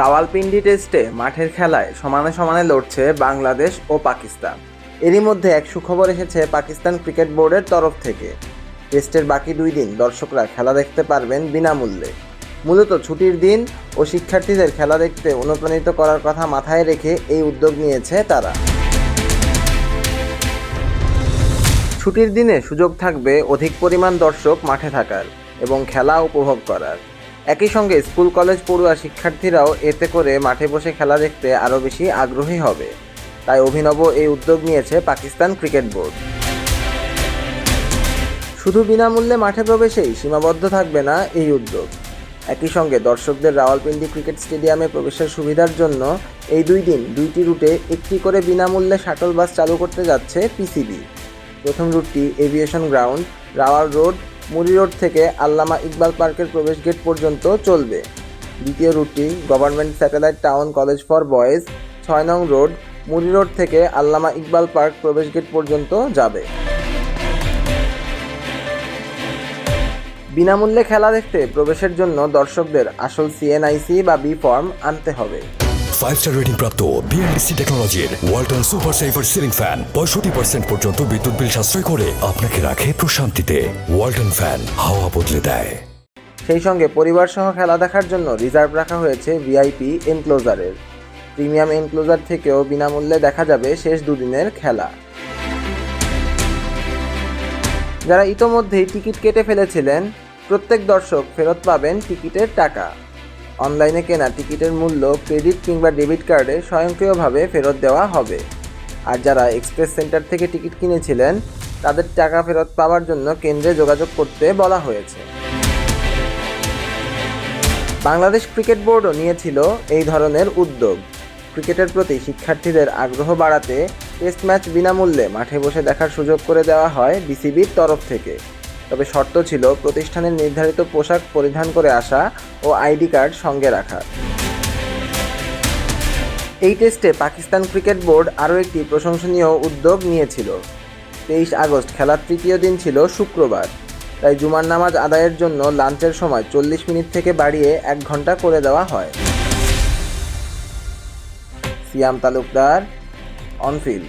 রাওয়ালপিন্ডি টেস্টে মাঠের খেলায় সমানে সমানে লড়ছে বাংলাদেশ ও পাকিস্তান। এরই মধ্যে এক সুখবর এসেছে পাকিস্তান ক্রিকেট বোর্ডের তরফ থেকে। টেস্টের বাকি দুই দিন দর্শকরা খেলা দেখতে পারবেন বিনামূল্যে। মূলত ছুটির দিন ও শিক্ষার্থীদের খেলা দেখতে অনুপ্রাণিত করার কথা মাথায় রেখে এই উদ্যোগ নিয়েছে তারা। ছুটির দিনে সুযোগ থাকবে অধিক পরিমাণ দর্শক মাঠে থাকার এবং খেলা উপভোগ করার। একই সঙ্গে স্কুল, কলেজ পড়ুয়া শিক্ষার্থীরাও এতে করে মাঠে বসে খেলা দেখতে আরও বেশি আগ্রহী হবে। তাই অভিনব এই উদ্যোগ নিয়েছে পাকিস্তান ক্রিকেট বোর্ড। শুধু বিনামূল্যে মাঠে প্রবেশেই সীমাবদ্ধ থাকবে না এই উদ্যোগ। একই সঙ্গে দর্শকদের রাওয়ালপিন্ডি ক্রিকেট স্টেডিয়ামে প্রবেশের সুবিধার জন্য এই দুই দিন দুইটি রুটে একটি করে বিনামূল্যে শাটল বাস চালু করতে যাচ্ছে পিসিবি। প্রথম রুটটি aviation ground, Rawal road Murree road থেকে আল্লামা ইকবাল পার্কের প্রবেশ গেট পর্যন্ত চলবে। দ্বিতীয় রুটটি government satellite town college for boys, ছয় নং রোড মুড়ি রোড থেকে আল্লামা ইকবাল পার্ক প্রবেশ গেট পর্যন্ত যাবে। বিনামূল্যে খেলা দেখতে প্রবেশের জন্য দর্শকদের আসল সিএনআইসি বা বি ফর্ম আনতে হবে। ফাইভ স্টার রেটিং প্রাপ্ত বিএনডিসি টেকনোলজির Walton super saver ceiling fan পঁয়ষট্টি পার্সেন্ট পর্যন্ত বিদ্যুৎ বিল সাশ্রয় করে আপনাকে রাখে প্রশান্তিতে। ওয়ালটন ফ্যান হাওয়া বদলে দেয়। সেই সঙ্গে পরিবার সহ খেলা দেখার জন্য রিজার্ভ রাখা হয়েছে ভিআইপি এনক্লোজারের প্রিমিয়াম এনক্লোজার থেকেও বিনামূল্যে দেখা যাবে শেষ দুদিনের খেলা। যারা ইতোমধ্যেই টিকিট কেটে ফেলেছিলেন, প্রত্যেক দর্শক ফেরত পাবেন টিকিটের টাকা। অনলাইনে কেনা টিকিটের মূল্য ক্রেডিট কিংবা ডেবিট কার্ডে স্বয়ংক্রিয়ভাবে ফেরত দেওয়া হবে। আর যারা এক্সপ্রেস সেন্টার থেকে টিকিট কিনেছিলেন, তাদের টাকা ফেরত পাওয়ার জন্য কেন্দ্রে যোগাযোগ করতে বলা হয়েছে। বাংলাদেশ ক্রিকেট বোর্ডও নিয়েছিল এই ধরনের উদ্যোগ। ক্রিকেটের প্রতি শিক্ষার্থীদের আগ্রহ বাড়াতে টেস্ট ম্যাচ বিনামূল্যে মাঠে বসে দেখার সুযোগ করে দেওয়া হয় বিসিবির তরফ থেকে। তবে শর্ত ছিল প্রতিষ্ঠানের নির্ধারিত পোশাক পরিধান করে আসা ও আইডি কার্ড সঙ্গে রাখা। এই টেস্টে পাকিস্তান ক্রিকেট বোর্ড আরও একটি প্রশংসনীয় উদ্যোগ নিয়েছিল। তেইশ আগস্ট খেলার তৃতীয় দিন ছিল শুক্রবার, তাই জুমার নামাজ আদায়ের জন্য লাঞ্চের সময় চল্লিশ মিনিট থেকে বাড়িয়ে এক ঘণ্টা করে দেওয়া হয়। সিয়াম তালুকদার অনফিল্ড